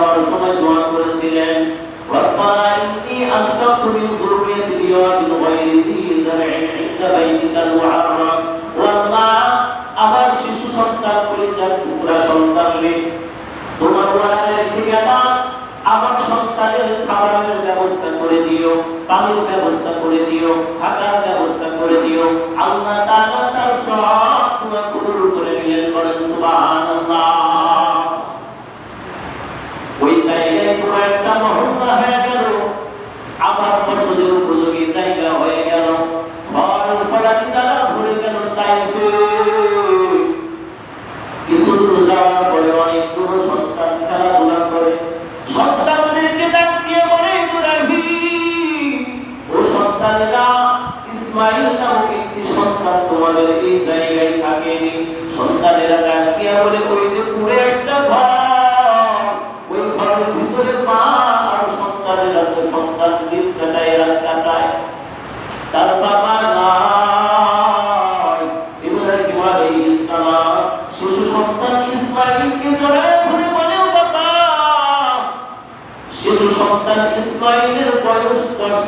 যাওয়ার সময় দোয়া করেছিলেন ربنا إني أسلمت من ذريتي بواد غير ذي زرع عند بيتك المحرم والله আমার শিশু সন্তান কলিজার টুকরা সন্তান রে তোমার ওয়ারে রেখে গেলাম আমার সন্তানের খাবারের ব্যবস্থা করে দিও পানির ব্যবস্থা করে দিও থাকার ব্যবস্থা করে দিও আল্লাহ তাআলা তার সব তোমার কবুল করে নিলেন বলেন সুবহানাল্লাহ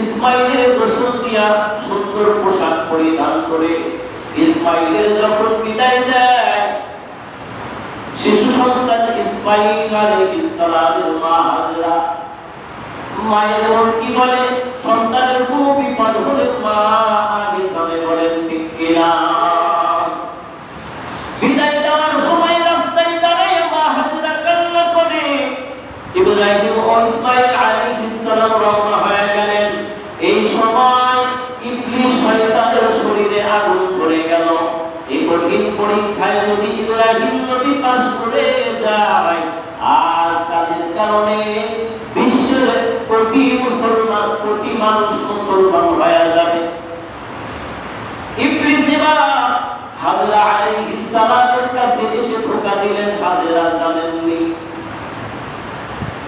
ইসমাইলের গোসল দিয়া সুন্দর পোশাক পরিধান করে ইসমাইলের যখন বিদায় দেয় শিশু সন্তান ইসমাইল আলাইহিস সালামের মা হাজরা মায়ের মন কি বলে? সন্তানের কোনো বিপদ হলে মা আগে জানে বলেন, ঠিক কিনা? বিদায় দেওয়ার সময় রাস্তায় দাঁড়ায় মা হাজরা কান্না করে। ইব্রাহিম ও ইসমাইল আলাইহিস সালাম রওনা হয়ে গেলেন এই সময় ইবলিস শয়তানের শরীরে আগুন ধরে গেল এই কঠিন পরীক্ষায় যদি ইব্রাহিম নবী পাস করে যায় আজ তাদের কারণে বিশ্বের কোটি মুসলমান কোটি মানুষ মুসলমান হয়ে যাবে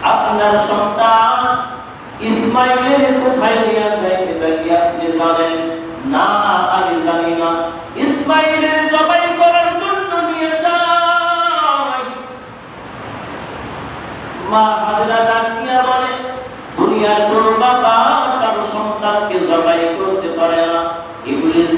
আপনার সন্তান ইসমাইলের কোথায় নিয়ে আপনি জানেন? না, আমি জানি না। ইসমাইলের জবাই করার জন্য নিয়ে যাই মা হাজরা ডাকিয়া বলে, দুনিয়ার কোন বাবা তার সন্তানকে জবাই করতে পারে না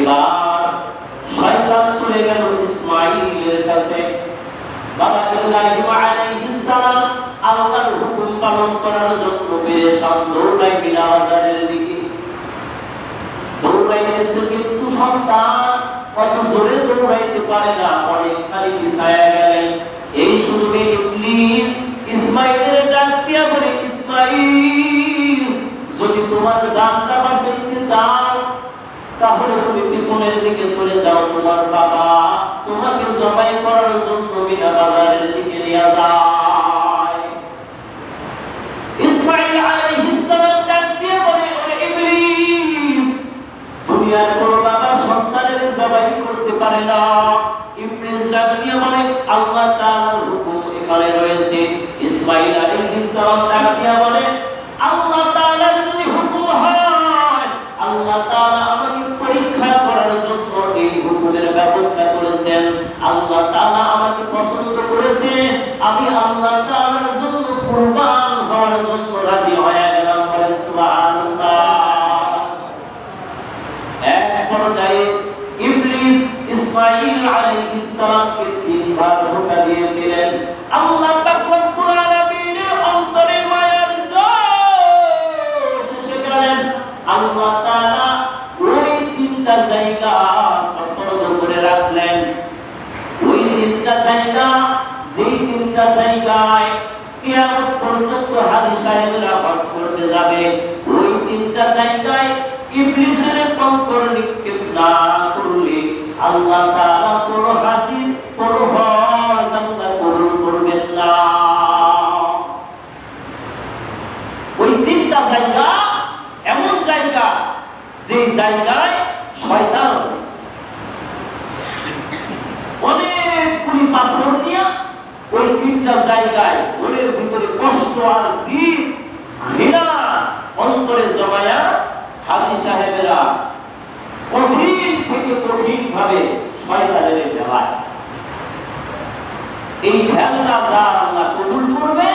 এবার শয়তান চলে গেল কাছে। বাবা ইব্রাহিম আলাইহিস সালাম আল্লাহর হুকুম পালন করার জন্য বাজারের দিকে। কিন্তু সন্তান কত জোরে দৌড়াইতে পারে না গেলেন। এই সুযোগে ইবলিস ইসমাইলের ডাক দিয়া বলে ইসমাইল তোমার জানটা বাঁচাইতে তাহলে তুমি পিছনের দিকে চলে যাও, তোমার বাবা। তোমাকে জবাই করার জন্য বিনা বাজারের দিকে নিয়ে আর কোনো আল্লাহ তাআলার হুকুম এখানে রয়েছে। ইসমাইল আলাইহিস সালাম ডাক দিয়ে বলে আল্লাহ তাআলার যদি হুকুম হয় আল্লাহ তাআলা আমাকে পরীক্ষা করার জন্য এই হুকুমের ব্যবস্থা করেছেন আল্লাহ তাআলা আমাকে করেছে, আমি আল্লাহ তাআলার জন্য কুরবান হওয়ার জন্য রাজি হয়ে গেলাম বলেন সুবহানাল্লাহ। এক পর্যায়ে ইবলিস ইসমাঈল আলাইহিস তিনবার ধোঁকা দিয়েছিলেন। আল্লাহ জায়গায় কিয়ামত পর্যন্ত হাজি সাহেবেরা বাস করতে যাবে। ওই তিনটা জায়গায় ইবলিসের কঙ্কর নিক্ষেপ না করলে আল্লাহ তাআলা কোন হাজির, কোন হজ কবুল করবেন না। ওই তিনটা জায়গা এমন জায়গা যে জায়গায় শয়তান আছে। অনেকগুলি পাথর নিয়ে ওই তিনটা জায়গায় মনের ভিতরে কষ্ট আর জিদ, ঘৃণা অন্তরে জমায়া হাজি সাহেবেরা কঠিন থেকে কঠিন ভাবে শয়তানের ঠেলায় এই ঠেলটা যা আল্লাহ কবুল করবে,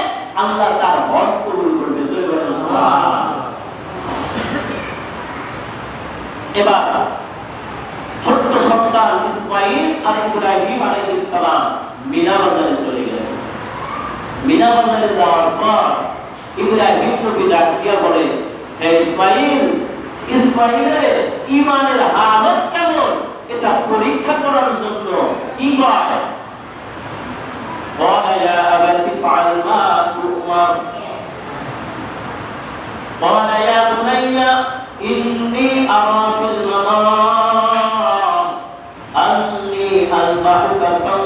আল্লাহ তার হজ কবুল করবে। এবার ছোট্ট সন্তান ইসমাইল আর ইব্রাহিম আলাইহিস সালাম মিনা বাজারে চলে গেলেন মিনা বাজারে যাওয়ার পর ইব্রাহিম নবী ডাক দিয়া বলে হে ইসমাইল ইসমাইলের ইমানের হালত কেমন এটা পরীক্ষা করার জন্য কি কয় قال يا أبت افعل ما تؤمر قال يا بني إني أرى في المنام أني أذبحك فانظر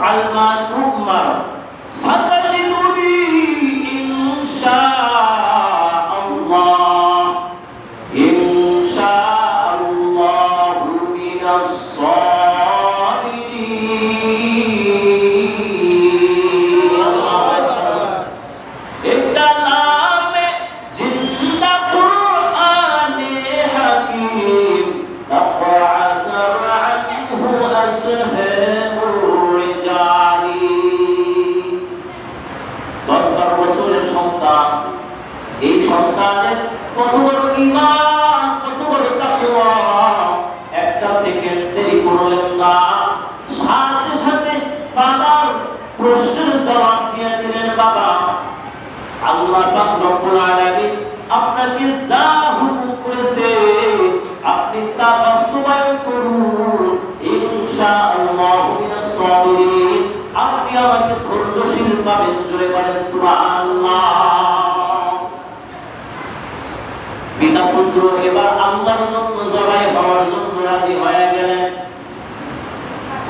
আলমা উম্মা সাদা সাথে সাথে বাবার প্রশ্নের জবাব দিয়ে দিলেন, বাবা, আল্লাহ রব্বুল আপনাকে যা হুকুম করেছে, আপনি তা বাস্তবায়ন করুন। আপনি আমাকে ধৈর্যশীল পাবেন, জোরে বলেন, সুবহানাল্লাহ। পিতা পুত্র, এবার আল্লাহর জন্য জবাই হওয়ার জন্য রাজি হয়ে গেলেন।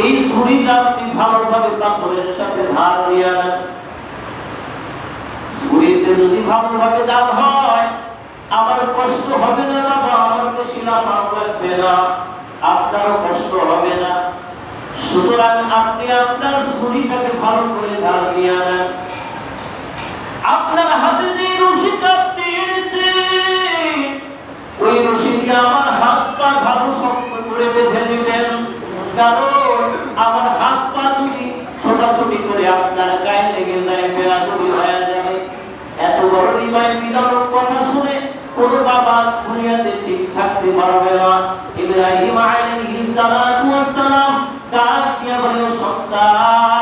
এই ছুরিটা আপনি ভালোভাবে পাথরের সাথে ধার দিয়ে আনেন ছুরিতে যদি ভালোভাবে দাম হয়, আমার কষ্ট হবে না বাবা, আমার বেশি লাফানো লাগবে না, আপনারও কষ্ট হবে না। সুতরাং আপনি আপনার ছুরিটাকে ভালো করে ধার দিয়ে আনেন আপনার হাতে যে রশিটা এনেছেন, ওই রশি দিয়ে আমার হাত পা ভালো শক্ত করে বেঁধে দিবেন। কারণ আমার হাত পা যদি ছোটাছুটি করে আপনার গায়ে লেগে যায় বেড়াদুরি হয়ে যাবে এত বড় কথা শুনে কোন বাবা দুনিয়াতে ঠিক থাকতে পারবে না। ইব্রাহিম আলাইহিস সালাম তার দিয়া বলে সন্তান